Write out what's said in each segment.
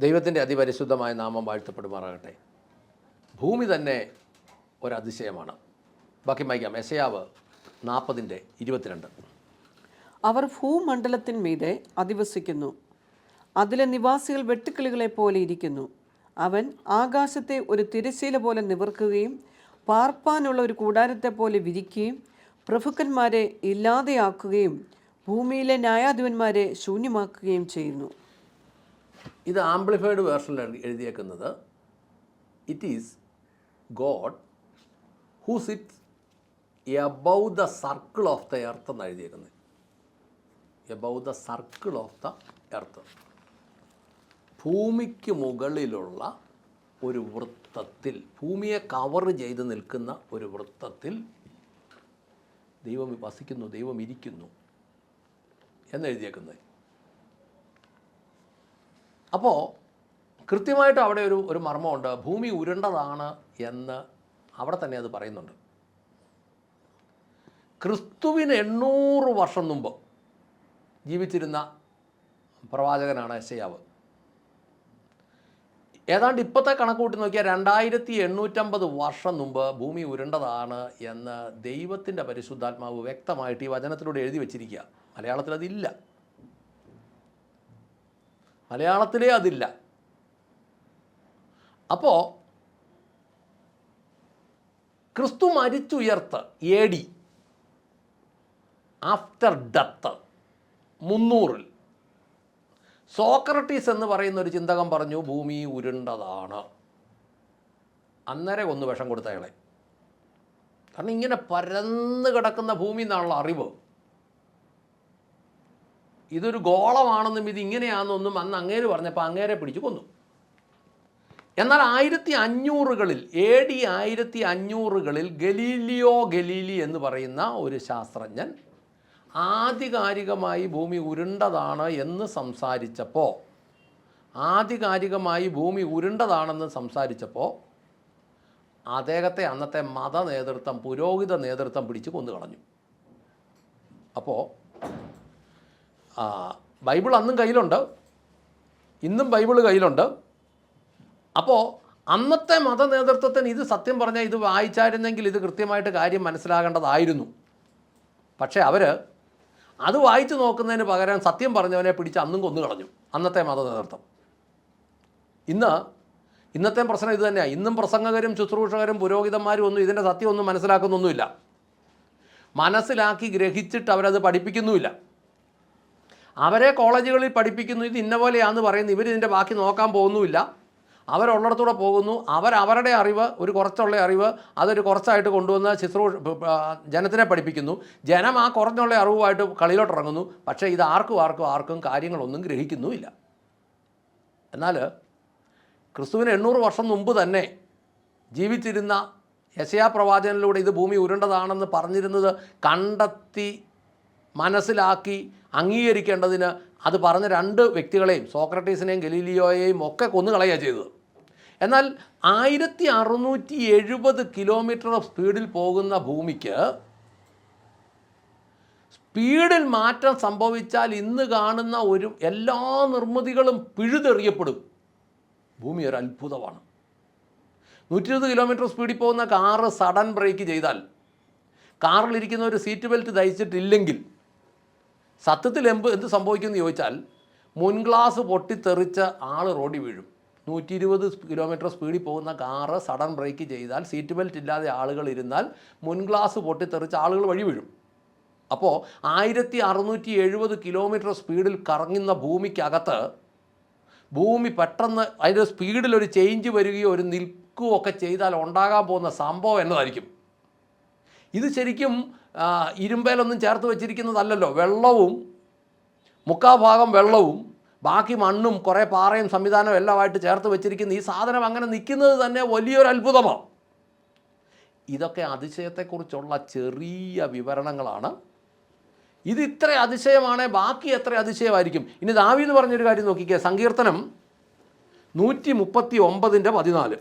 ദൈവത്തിന്റെ അതിപരിശുദ്ധമായ നാമം വാഴ്ത്തപ്പെടുമാറാകട്ടെ. ഭൂമി തന്നെ ഒരതിശയമാണ്. ബാക്കി വായിക്കാം. എസയാവ് നാൽപ്പതിന്റെ ഇരുപത്തിരണ്ട്. അവർ ഭൂമണ്ഡലത്തിന്മീതെ അധിവസിക്കുന്നു. അതിലെ നിവാസികൾ വെട്ടുക്കിളികളെ പോലെ ഇരിക്കുന്നു. അവൻ ആകാശത്തെ ഒരു തിരശ്ശീല പോലെ നിവർക്കുകയും പാർപ്പാനുള്ള ഒരു കൂടാരത്തെ പോലെ വിരിക്കുകയും പ്രഭുക്കന്മാരെ ഇല്ലാതെയാക്കുകയും ഭൂമിയിലെ ന്യായാധിപന്മാരെ ശൂന്യമാക്കുകയും ചെയ്യുന്നു. ഇത് ആംപ്ലിഫൈഡ് വേർഷനിൽ എഴുതിയേക്കുന്നത്. It is God who sits above the circle of the earth എന്ന് എഴുതിയേക്കുന്നത്. Above the circle of the earth ഭൂമിക്ക് മുകളിലുള്ള ഒരു വൃത്തത്തിൽ ഭൂമിയെ കവർ ചെയ്ത് നിൽക്കുന്ന ഒരു വൃത്തത്തിൽ ദൈവം വസിക്കുന്നു ദൈവം ഇരിക്കുന്നു എന്നെഴുതിയേക്കുന്നത് അപ്പോൾ കൃത്യമായിട്ട് അവിടെ ഒരു ഒരു മർമ്മമുണ്ട്. ഭൂമി ഉരുണ്ടതാണ് എന്ന് അവിടെ തന്നെ അത് പറയുന്നുണ്ട്. ക്രിസ്തുവിന് എണ്ണൂറ് വർഷം മുമ്പ് ജീവിച്ചിരുന്ന പ്രവാചകനാണ് എസയാവ് ഏതാണ്ട് ഇപ്പോഴത്തെ കണക്ക് കൂട്ടി നോക്കിയാൽ രണ്ടായിരത്തി എണ്ണൂറ്റമ്പത് വർഷം മുമ്പ് ഭൂമി ഉരുണ്ടതാണ് എന്ന് ദൈവത്തിന്റെ പരിശുദ്ധാത്മാവ് വ്യക്തമായിട്ട് ഈ വചനത്തിലൂടെ എഴുതി വച്ചിരിക്കുക. മലയാളത്തിൽ അതില്ല. മലയാളത്തിലേ അതില്ല. അപ്പോൾ ക്രിസ്തു മരിച്ചുയർത്ത് എ ഡി ആഫ്റ്റർ ഡെത്ത് മുന്നൂറിൽ. സോക്രട്ടീസ് എന്ന് പറയുന്ന ഒരു ചിന്തകൻ പറഞ്ഞു ഭൂമി ഉരുണ്ടതാണ്. അന്നേരെ ഒന്ന് വിഷം കൊടുത്ത അയാളെ കാരണം ഇങ്ങനെ പരന്ന് കിടക്കുന്ന ഭൂമി എന്നാണുള്ള അറിവ്. ഇതൊരു ഗോളമാണെന്നും ഇത് ഇങ്ങനെയാണെന്നൊന്നും അന്ന് അങ്ങേര് പറഞ്ഞപ്പോൾ അങ്ങേരെ പിടിച്ചു കൊന്നു. എന്നാൽ ആയിരത്തി അഞ്ഞൂറുകളിൽ എ ഡി ആയിരത്തി അഞ്ഞൂറുകളിൽ ഗലീലിയോ ഗലീലി എന്ന് പറയുന്ന ഒരു ശാസ്ത്രജ്ഞൻ ആധികാരികമായി ഭൂമി ഉരുണ്ടതാണ് എന്ന് സംസാരിച്ചപ്പോൾ ആധികാരികമായി ഭൂമി ഉരുണ്ടതാണെന്ന് സംസാരിച്ചപ്പോൾ അദ്ദേഹത്തെ അന്നത്തെ മത നേതൃത്വം പുരോഹിത നേതൃത്വം പിടിച്ച് കൊന്നു കളഞ്ഞു അപ്പോൾ ബൈബിൾ അന്നും കയ്യിലുണ്ട്. ഇന്നും ബൈബിൾ കയ്യിലുണ്ട്. അപ്പോൾ അന്നത്തെ മത നേതൃത്വത്തിന് ഇത് സത്യം പറഞ്ഞാൽ ഇത് വായിച്ചായിരുന്നെങ്കിൽ ഇത് കൃത്യമായിട്ട് കാര്യം മനസ്സിലാകേണ്ടതായിരുന്നു. പക്ഷേ അവർ അത് വായിച്ചു നോക്കുന്നതിന് പകരം സത്യം പറഞ്ഞവനെ പിടിച്ച് അന്നും കൊന്നു കളഞ്ഞു അന്നത്തെ മത നേതൃത്വം ഇന്ന് ഇന്നത്തെ പ്രശ്നം ഇത് തന്നെയാണ് ഇന്നും പ്രസംഗകരും ശുശ്രൂഷകരും പുരോഹിതന്മാരും ഒന്നും ഇതിന്റെ സത്യം ഒന്നും മനസ്സിലാക്കുന്നൊന്നുമില്ല. മനസ്സിലാക്കി ഗ്രഹിച്ചിട്ട് അവരത് പഠിപ്പിക്കുന്നുമില്ല. അവരെ കോളേജുകളിൽ പഠിപ്പിക്കുന്നു ഇത് ഇന്ന പോലെയാണെന്ന് പറയുന്നു ഇവരിതിന്റെ ബാക്കി നോക്കാൻ പോകുന്നുമില്ല. അവരുള്ളിടത്തൂടെ പോകുന്നു. അവർ അവരുടെ അറിവ് ഒരു കുറച്ചുള്ള അറിവ് അതൊരു കുറച്ചായിട്ട് കൊണ്ടുവന്ന് ശുശ്രൂഷ ജനത്തിനെ പഠിപ്പിക്കുന്നു. ജനം ആ കുറഞ്ഞുള്ള അറിവുമായിട്ട് കളിയിലോട്ട് ഇറങ്ങുന്നു. പക്ഷേ ഇത് ആർക്കും ആർക്കും ആർക്കും കാര്യങ്ങളൊന്നും ഗ്രഹിക്കുന്നുമില്ല. എന്നാൽ ക്രിസ്തുവിന് എണ്ണൂറ് വർഷം മുമ്പ് തന്നെ ജീവിച്ചിരുന്ന യശയാ പ്രവാചകനിലൂടെ ഇത് ഭൂമി ഉരുണ്ടതാണെന്ന് പറഞ്ഞിരുന്നത് കണ്ടെത്തി മനസ്സിലാക്കി അംഗീകരിക്കേണ്ടതിന് അത് പറഞ്ഞ രണ്ട് വ്യക്തികളെയും സോക്രട്ടീസിനെയും ഗലീലിയോയെയും ഒക്കെ കൊന്നുകളയുക ചെയ്തത്. എന്നാൽ ആയിരത്തി അറുന്നൂറ്റി എഴുപത് കിലോമീറ്റർ ഓഫ് സ്പീഡിൽ പോകുന്ന ഭൂമിക്ക് സ്പീഡിൽ മാറ്റം സംഭവിച്ചാൽ ഇന്ന് കാണുന്ന ഒരു എല്ലാ നിർമ്മിതികളും പിഴുതെറിയപ്പെടും. ഭൂമി ഒരു അത്ഭുതമാണ്. നൂറ്റി ഇരുപത് കിലോമീറ്റർ സ്പീഡിൽ പോകുന്ന കാറ് സഡൻ ബ്രേക്ക് ചെയ്താൽ കാറിലിരിക്കുന്ന ഒരു സീറ്റ് ബെൽറ്റ് ധരിച്ചിട്ടില്ലെങ്കിൽ സത്യത്തിൽ എന്ത് എന്ത് സംഭവിക്കുമെന്ന് ചോദിച്ചാൽ മുൻഗ്ലാസ് പൊട്ടിത്തെറിച്ച ആൾ റോഡിൽ വീഴും. നൂറ്റി ഇരുപത് കിലോമീറ്റർ സ്പീഡിൽ പോകുന്ന കാറ് സഡൻ ബ്രേക്ക് ചെയ്താൽ സീറ്റ് ബെൽറ്റ് ഇല്ലാതെ ആളുകൾ ഇരുന്നാൽ മുൻഗ്ലാസ് പൊട്ടിത്തെറിച്ച് ആളുകൾ വഴി വീഴും. അപ്പോൾ ആയിരത്തി അറുന്നൂറ്റി എഴുപത് കിലോമീറ്റർ സ്പീഡിൽ കറങ്ങുന്ന ഭൂമിക്കകത്ത് ഭൂമി പെട്ടെന്ന് അതിന്റെ സ്പീഡിൽ ഒരു ചേഞ്ച് വരികയോ ഒരു നിൽക്കുകയോ ഒക്കെ ചെയ്താൽ ഉണ്ടാകാൻ പോകുന്ന സംഭവം എന്നതായിരിക്കും. ഇത് ശരിക്കും ഇരുമ്പേലൊന്നും ചേർത്ത് വെച്ചിരിക്കുന്നതല്ലല്ലോ. വെള്ളവും മുക്കാ ഭാഗം വെള്ളവും ബാക്കി മണ്ണും കുറേ പാറയും സംവിധാനവും എല്ലാമായിട്ട് ചേർത്ത് വെച്ചിരിക്കുന്ന ഈ സാധനം അങ്ങനെ നിൽക്കുന്നത് തന്നെ വലിയൊരു അത്ഭുതമാണ്. ഇതൊക്കെ അതിശയത്തെക്കുറിച്ചുള്ള ചെറിയ വിവരണങ്ങളാണ്. ഇത് ഇത്ര അതിശയമാണ് ബാക്കി എത്ര അതിശയമായിരിക്കും? ഇനി ദാവി എന്ന് പറഞ്ഞൊരു കാര്യം നോക്കിക്കേ. സങ്കീർത്തനം നൂറ്റി മുപ്പത്തി ഒമ്പതിന്റെ പതിനാല്.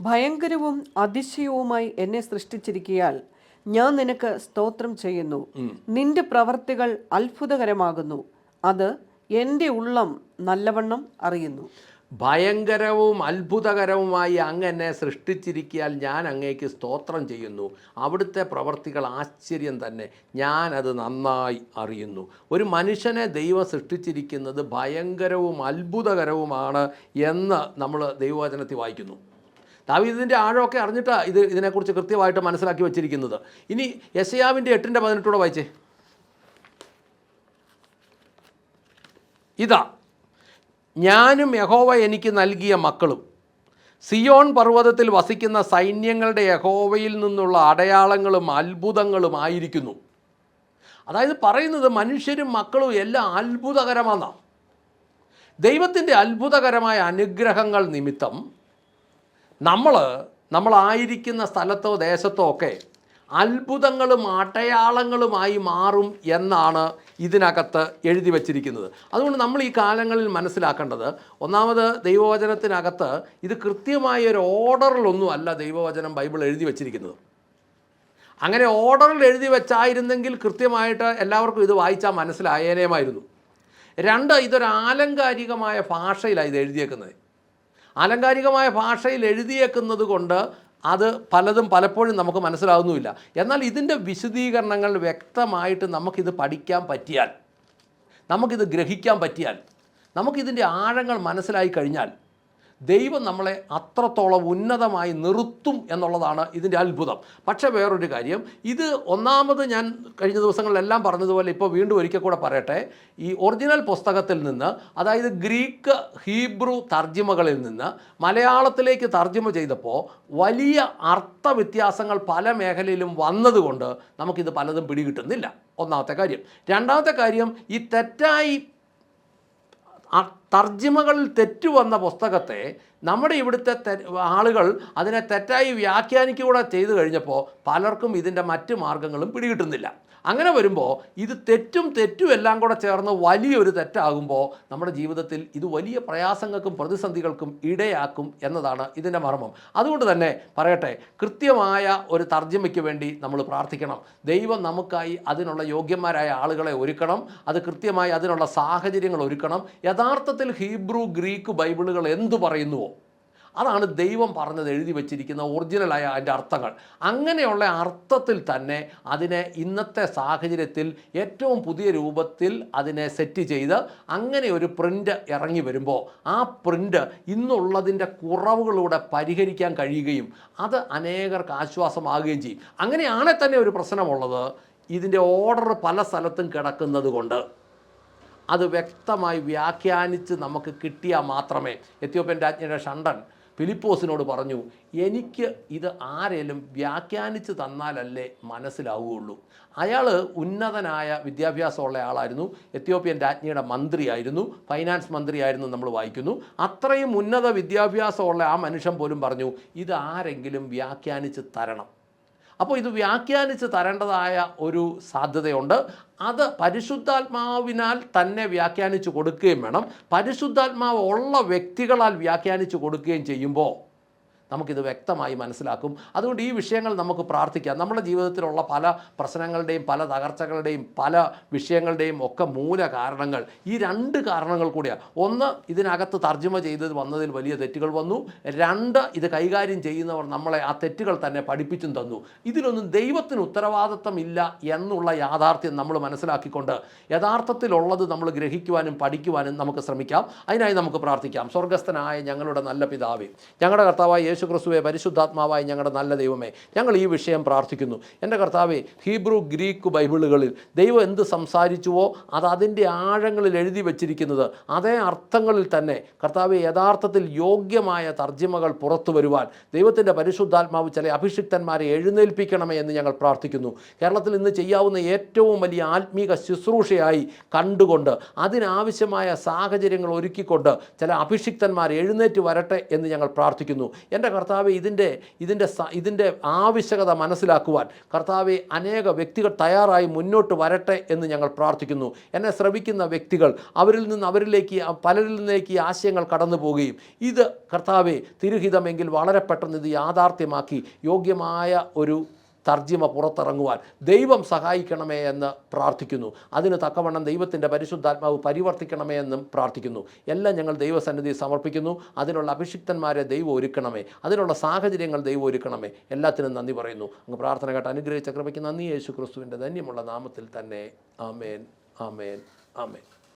ഭയങ്കരവും അതിശയവുമായി എന്നെ സൃഷ്ടിച്ചിരിക്കയാൽ ഞാൻ നിനക്ക് സ്തോത്രം ചെയ്യുന്നു. നിന്റെ പ്രവർത്തികൾ അത്ഭുതകരമാകുന്നു. അത് എന്റെ ഉള്ളം നല്ലവണ്ണം അറിയുന്നു. ഭയങ്കരവും അത്ഭുതകരവുമായി അങ്ങ് എന്നെ സൃഷ്ടിച്ചിരിക്കിയാൽ ഞാൻ അങ്ങേക്ക് സ്തോത്രം ചെയ്യുന്നു. അവിടുത്തെ പ്രവർത്തികൾ ആശ്ചര്യം തന്നെ. ഞാൻ അത് നന്നായി അറിയുന്നു. ഒരു മനുഷ്യനെ ദൈവം സൃഷ്ടിച്ചിരിക്കുന്നത് ഭയങ്കരവും അത്ഭുതകരവുമാണ് എന്ന് നമ്മൾ ദൈവവചനത്തിൽ വായിക്കുന്നു. ദാവീദിന്റെ ആഴമൊക്കെ അറിഞ്ഞിട്ടാണ് ഇത് ഇതിനെക്കുറിച്ച് കൃത്യമായിട്ട് മനസ്സിലാക്കി വെച്ചിരിക്കുന്നത്. ഇനി യശയാവിന്റെ എട്ടിന്റെ പതിനെട്ടൂടെ വായിച്ചേ. ഇതാ ഞാനും യഹോവ എനിക്ക് നൽകിയ മക്കളും സിയോൺ പർവതത്തിൽ വസിക്കുന്ന സൈന്യങ്ങളുടെ യഹോവയിൽ നിന്നുള്ള അടയാളങ്ങളും അത്ഭുതങ്ങളും ആയിരിക്കുന്നു. അതായത് പറയുന്നത് മനുഷ്യരും മക്കളും എല്ലാം അത്ഭുതകരമാണ് ദൈവത്തിന്റെ അത്ഭുതകരമായ അനുഗ്രഹങ്ങൾ നിമിത്തം നമ്മൾ നമ്മളായിരിക്കുന്ന സ്ഥലത്തോ ദേശത്തോ ഒക്കെ അത്ഭുതങ്ങളും അടയാളങ്ങളുമായി മാറും എന്നാണ് ഇതിനകത്ത് എഴുതി വച്ചിരിക്കുന്നത്. അതുകൊണ്ട് നമ്മൾ ഈ കാലങ്ങളിൽ മനസ്സിലാക്കേണ്ടത് ഒന്നാമത് ദൈവവചനത്തിനകത്ത് ഇത് കൃത്യമായ ഒരു ഓർഡറിലൊന്നും അല്ല ദൈവവചനം ബൈബിൾ എഴുതി വച്ചിരിക്കുന്നത്. അങ്ങനെ ഓർഡറിൽ എഴുതി വെച്ചായിരുന്നെങ്കിൽ കൃത്യമായിട്ട് എല്ലാവർക്കും ഇത് വായിച്ചാൽ മനസ്സിലായേനേമായിരുന്നു രണ്ട് ഇതൊരു ആലങ്കാരികമായ ഭാഷയിലാണ് ഇത് എഴുതിയേക്കുന്നത്. ആലങ്കാരികമായ ഭാഷയിൽ എഴുതിയേക്കുന്നത് കൊണ്ട് അത് പലതും പലപ്പോഴും നമുക്ക് മനസ്സിലാവുന്നുമില്ല. എന്നാൽ ഇതിന്റെ വിശദീകരണങ്ങൾ വ്യക്തമായിട്ട് നമുക്കിത് പഠിക്കാൻ പറ്റിയാൽ നമുക്കിത് ഗ്രഹിക്കാൻ പറ്റിയാൽ നമുക്കിതിന്റെ ആഴങ്ങൾ മനസ്സിലായി കഴിഞ്ഞാൽ ദൈവം നമ്മളെ അത്രത്തോളം ഉന്നതമായി നിർത്തും എന്നുള്ളതാണ് ഇതിന്റെ അത്ഭുതം. പക്ഷേ വേറൊരു കാര്യം ഇത് ഒന്നാമത് ഞാൻ കഴിഞ്ഞ ദിവസങ്ങളിലെല്ലാം പറഞ്ഞതുപോലെ ഇപ്പോൾ വീണ്ടും ഒരിക്കൽ കൂടെ പറയട്ടെ ഈ ഒറിജിനൽ പുസ്തകത്തിൽ നിന്ന് അതായത് ഗ്രീക്ക് ഹീബ്രു തർജിമകളിൽ നിന്ന് മലയാളത്തിലേക്ക് തർജിമ ചെയ്തപ്പോൾ വലിയ അർത്ഥവ്യത്യാസങ്ങൾ പല മേഖലയിലും വന്നതുകൊണ്ട് നമുക്കിത് പലതും പിടികിട്ടുന്നില്ല. ഒന്നാമത്തെ കാര്യം. രണ്ടാമത്തെ കാര്യം ഈ തെറ്റായി തർജിമകളിൽ തെറ്റു വന്ന പുസ്തകത്തെ നമ്മുടെ ഇവിടുത്തെ ആളുകൾ അതിനെ തെറ്റായി വ്യാഖ്യാനിക്കുകൂടെ ചെയ്തു കഴിഞ്ഞപ്പോൾ പലർക്കും ഇതിന്റെ മറ്റ് മാർഗങ്ങളും പിടികിട്ടുന്നില്ല. അങ്ങനെ വരുമ്പോൾ ഇത് തെറ്റും തെറ്റും എല്ലാം കൂടെ ചേർന്ന് വലിയൊരു തെറ്റാകുമ്പോൾ നമ്മുടെ ജീവിതത്തിൽ ഇത് വലിയ പ്രയാസങ്ങൾക്കും പ്രതിസന്ധികൾക്കും ഇടയാക്കും എന്നതാണ് ഇതിന്റെ മർമ്മം. അതുകൊണ്ട് തന്നെ പറയട്ടെ കൃത്യമായ ഒരു തർജമയ്ക്ക് വേണ്ടി നമ്മൾ പ്രാർത്ഥിക്കണം. ദൈവം നമുക്കായി അതിനുള്ള യോഗ്യന്മാരായ ആളുകളെ ഒരുക്കണം. അത് കൃത്യമായി അതിനുള്ള സാഹചര്യങ്ങൾ ഒരുക്കണം. യഥാർത്ഥത്തിൽ ഹീബ്രു ഗ്രീക്ക് ബൈബിളുകൾ എന്തു പറയുന്നുവോ? അതാണ് ദൈവം പറഞ്ഞത് എഴുതി വച്ചിരിക്കുന്ന ഒറിജിനലായ അതിന്റെ അർത്ഥങ്ങൾ. അങ്ങനെയുള്ള അർത്ഥത്തിൽ തന്നെ അതിനെ ഇന്നത്തെ സാഹചര്യത്തിൽ ഏറ്റവും പുതിയ രൂപത്തിൽ അതിനെ സെറ്റ് ചെയ്ത് അങ്ങനെ ഒരു പ്രിന്റ് ഇറങ്ങി വരുമ്പോൾ ആ പ്രിന്റ് ഇന്നുള്ളതിന്റെ കുറവുകളിലൂടെ പരിഹരിക്കാൻ കഴിയുകയും അത് അനേകർക്ക് ആശ്വാസമാകുകയും ചെയ്യും. അങ്ങനെയാണെ തന്നെ ഒരു പ്രശ്നമുള്ളത്. ഇതിന്റെ ഓർഡർ പല സ്ഥലത്തും കിടക്കുന്നത് കൊണ്ട് അത് വ്യക്തമായി വ്യാഖ്യാനിച്ച് നമുക്ക് കിട്ടിയാൽ മാത്രമേ എത്യോപ്യൻ രാജ്ഞിയുടെ ഷണ്ടൻ ഫിലിപ്പോസിനോട് പറഞ്ഞു എനിക്ക് ഇത് ആരേലും വ്യാഖ്യാനിച്ച് തന്നാലല്ലേ മനസ്സിലാവുകയുള്ളൂ. അയാൾ ഉന്നതനായ വിദ്യാഭ്യാസമുള്ള ആളായിരുന്നു എത്യോപ്യൻ രാജ്ഞിയുടെ മന്ത്രിയായിരുന്നു ഫൈനാൻസ് മന്ത്രിയായിരുന്നു നമ്മൾ വായിക്കുന്നു. അത്രയും ഉന്നത വിദ്യാഭ്യാസമുള്ള ആ മനുഷ്യൻ പോലും പറഞ്ഞു ഇത് ആരെങ്കിലും വ്യാഖ്യാനിച്ച് തരണം. അപ്പോൾ ഇത് വ്യാഖ്യാനിച്ച് തരേണ്ടതായ ഒരു സാധ്യതയുണ്ട്. അത് പരിശുദ്ധാത്മാവിനാൽ തന്നെ വ്യാഖ്യാനിച്ച് കൊടുക്കുകയും വേണം. പരിശുദ്ധാത്മാവ് ഉള്ള വ്യക്തികളാൽ വ്യാഖ്യാനിച്ച് കൊടുക്കുകയും ചെയ്യുമ്പോൾ നമുക്കിത് വ്യക്തമായി മനസ്സിലാക്കും. അതുകൊണ്ട് ഈ വിഷയങ്ങൾ നമുക്ക് പ്രാർത്ഥിക്കാം. നമ്മുടെ ജീവിതത്തിലുള്ള പല പ്രശ്നങ്ങളുടെയും പല തകർച്ചകളുടെയും പല വിഷയങ്ങളുടെയും ഒക്കെ മൂല കാരണങ്ങൾ ഈ രണ്ട് കാരണങ്ങൾ കൂടിയാണ്. ഒന്ന് ഇതിനകത്ത് തർജമ ചെയ്തത് വന്നതിൽ വലിയ തെറ്റുകൾ വന്നു. രണ്ട് ഇത് കൈകാര്യം ചെയ്യുന്നവർ നമ്മളെ ആ തെറ്റുകൾ തന്നെ പഠിപ്പിച്ചും തന്നു. ഇതിലൊന്നും ദൈവത്തിന് ഉത്തരവാദിത്തമില്ല എന്നുള്ള യാഥാർത്ഥ്യം നമ്മൾ മനസ്സിലാക്കിക്കൊണ്ട് യഥാർത്ഥത്തിലുള്ളത് നമ്മൾ ഗ്രഹിക്കുവാനും പഠിക്കുവാനും നമുക്ക് ശ്രമിക്കാം. അതിനായി നമുക്ക് പ്രാർത്ഥിക്കാം. സ്വർഗസ്ഥനായ ഞങ്ങളുടെ നല്ല പിതാവേ ഞങ്ങളുടെ കർത്താവായ യേശു ക്രിസ്തുവെ പരിശുദ്ധാത്മാവായ ഞങ്ങളുടെ നല്ല ദൈവമേ ഞങ്ങൾ ഈ വിഷയം പ്രാർത്ഥിക്കുന്നു. എന്റെ കർത്താവെ ഹീബ്രു ഗ്രീക്ക് ബൈബിളുകളിൽ ദൈവം എന്ത് സംസാരിച്ചുവോ അത് അതിന്റെ ആഴങ്ങളിൽ എഴുതി വച്ചിരിക്കുന്നത് അതേ അർത്ഥങ്ങളിൽ തന്നെ കർത്താവ് യഥാർത്ഥത്തിൽ യോഗ്യമായ തർജിമകൾ പുറത്തു വരുവാൻ ദൈവത്തിന്റെ പരിശുദ്ധാത്മാവ് ചില അഭിഷിക്തന്മാരെ എഴുന്നേൽപ്പിക്കണമേ എന്ന് ഞങ്ങൾ പ്രാർത്ഥിക്കുന്നു. കേരളത്തിൽ ഇന്ന് ചെയ്യാവുന്ന ഏറ്റവും വലിയ ആത്മീക ശുശ്രൂഷയായി കണ്ടുകൊണ്ട് അതിനാവശ്യമായ സാഹചര്യങ്ങൾ ഒരുക്കിക്കൊണ്ട് ചില അഭിഷിക്തന്മാർ എഴുന്നേറ്റ് വരട്ടെ എന്ന് ഞങ്ങൾ പ്രാർത്ഥിക്കുന്നു. എന്റെ കർത്താവെ ഇതിന്റെ ഇതിന്റെ ഇതിന്റെ ആവശ്യകത മനസ്സിലാക്കുവാൻ കർത്താവെ അനേക വ്യക്തികൾ തയ്യാറായി മുന്നോട്ട് വരട്ടെ എന്ന് ഞങ്ങൾ പ്രാർത്ഥിക്കുന്നു. എന്നെ ശ്രവിക്കുന്ന വ്യക്തികൾ അവരിൽ നിന്ന് അവരിലേക്ക് പലരിൽ നിന്നേക്ക് ആശയങ്ങൾ കടന്നു പോവുകയും ഇത് കർത്താവെ തിരുഹിതമെങ്കിൽ വളരെ പെട്ടെന്ന് ഇത് യാഥാർത്ഥ്യമാക്കി യോഗ്യമായ ഒരു തർജിമ പുറത്തിറങ്ങുവാൻ. ദൈവം സഹായിക്കണമേ എന്ന് പ്രാർത്ഥിക്കുന്നു. അതിന് തക്കവണ്ണം ദൈവത്തിന്റെ പരിശുദ്ധാത്മാവ് പരിവർത്തിക്കണമേ എന്നും പ്രാർത്ഥിക്കുന്നു. എല്ലാം ഞങ്ങൾ ദൈവസന്നിധി സമർപ്പിക്കുന്നു. അതിനുള്ള അഭിഷിക്തന്മാരെ ദൈവം ഒരുക്കണമേ. അതിനുള്ള സാഹചര്യങ്ങൾ ദൈവം ഒരുക്കണമേ. എല്ലാത്തിനും നന്ദി പറയുന്നു. അങ്ങ് പ്രാർത്ഥന കേട്ട് അനുഗ്രഹിച്ച കൃപയ്ക്ക് നന്ദി. യേശു ക്രിസ്തുവിന്റെ ധന്യമുള്ള നാമത്തിൽ തന്നെ. ആമേൻ. ആമേൻ. ആമേൻ.